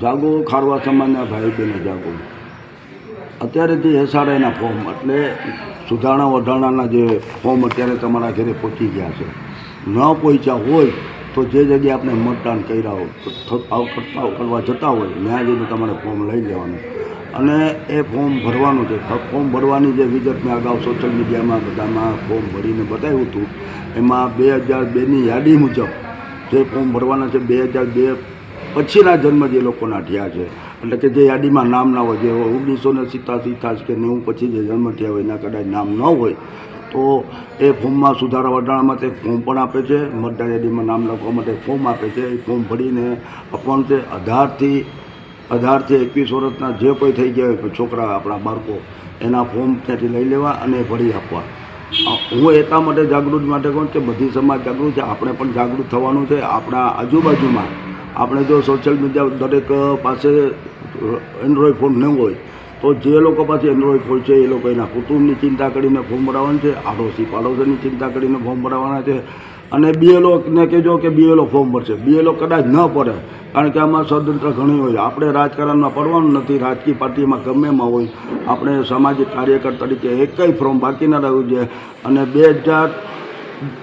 જાગો, ખારવા સમાજના ભાઈ બહેનો જાગો અત્યારેથી એસઆરઆઈના ફોર્મ એટલે સુધારણા વધારણાના જે ફોર્મ અત્યારે તમારા ઘરે પહોંચી ગયા છે. ન પહોંચ્યા હોય તો જે જગ્યાએ આપણે મતદાન કર્યા હોય કરતા, કરવા જતા હોય, ત્યાં જઈને તમારે ફોર્મ લઈ લેવાનું. અને એ ફોર્મ ભરવાનું છે. ફોર્મ ભરવાની જે વિગત મેં અગાઉ સોશિયલ મીડિયામાં બધામાં ફોર્મ ભરીને બતાવ્યું હતું. એમાં બે હજાર બેની યાદી મુજબ જે ફોર્મ ભરવાના છે, બે હજાર બે પછીના જન્મ જે લોકોના થયા છે. એટલે કે જે યાદીમાં નામ ના હોય, જે ઓગણીસો ને સિત્તાસી તાસ કે નેવું પછી જે જન્મ થયા હોય, એના કદાચ નામ ન હોય, તો એ ફોર્મમાં સુધારા વધારવા માટે ફોર્મ પણ આપે છે. મતદાર યાદીમાં નામ લખવા માટે ફોર્મ આપે છે. એ ફોર્મ ભરીને આપવાનું છે. અઢારથી અઢારથી એકવીસ વર્ષના જે કોઈ થઈ ગયા હોય છોકરા, આપણા બાળકો, એના ફોર્મ ત્યાંથી લઈ લેવા અને ભરી આપવા. હું એટલા માટે જાગૃત માટે કહું કે બધી સમાજ જાગૃત છે. આપણે પણ જાગૃત થવાનું છે. આપણા આજુબાજુમાં આપણે જો સોશિયલ મીડિયા દરેક પાસે એન્ડ્રોઈડ ફોન ન હોય, તો જે લોકો પાસે એન્ડ્રોઈડ ફોન છે, એ લોકો એના કુટુંબની ચિંતા કરીને ફોર્મ ભરાવવાનું છે, આડોશી પાડોશીની ચિંતા કરીને ફોર્મ ભરાવવાના છે. અને બીએલઓને કહેજો કે બીએલઓ ફોર્મ ભરશે. બીએલઓ કદાચ ન પડે કારણ કે આમાં સ્વતંત્ર ઘણી હોય. આપણે રાજકારણમાં પડવાનું નથી, રાજકીય પાર્ટીમાં ગમે એમાં હોય. આપણે સામાજિક કાર્યકર તરીકે એકય ફોર્મ બાકી ન રહેવું જોઈએ અને બે હજાર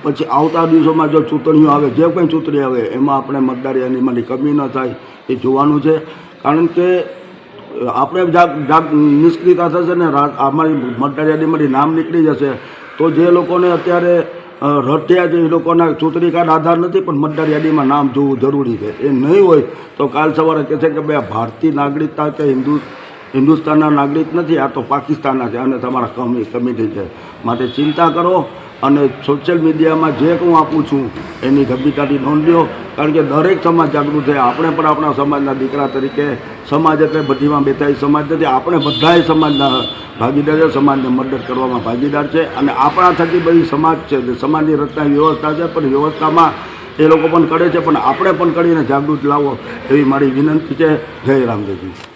પછી આવતા દિવસોમાં જો ચૂંટણીઓ આવે, જે કંઈ ચૂંટણી આવે, એમાં આપણે મતદાર યાદીમાંથી કમી ન થાય, એ જોવાનું છે. કારણ કે આપણે જાગ જાગ, નિષ્ક્રિયતા થશે ને અમારી મતદારી યાદીમાંથી નામ નીકળી જશે, તો જે લોકોને અત્યારે રટ્યા છે, એ લોકોના ચૂંટણી કાર્ડ આધાર નથી, પણ મતદાર યાદીમાં નામ જોવું જરૂરી છે. એ નહીં હોય, તો કાલ સવારે કહેશે કે ભાઈ ભારતીય નાગરિકતા કે હિન્દુ, હિન્દુસ્તાનના નાગરિક નથી, આ તો પાકિસ્તાનના છે, અને તમારા કમી, કમિટી છે. માટે ચિંતા કરો અને સોશિયલ મીડિયામાં જે હું આપું છું, એની ગંભીરતાથી નોંધ લ્યો. કારણ કે દરેક સમાજ જાગૃત થાય આપણે પણ આપણા સમાજના દીકરા તરીકે સમાજ એટલે બધીમાં બેઠા સમાજ નથી. આપણે બધાએ સમાજના ભાગીદાર છે. સમાજને મદદ કરવામાં ભાગીદાર છે. અને આપણા થકી બધી સમાજ છે. સમાજની રચના વ્યવસ્થા છે, પણ વ્યવસ્થામાં એ લોકો પણ કરે છે. પણ આપણે પણ કરીને જાગૃત લાવો એવી મારી વિનંતી છે. જય રામદેવજી.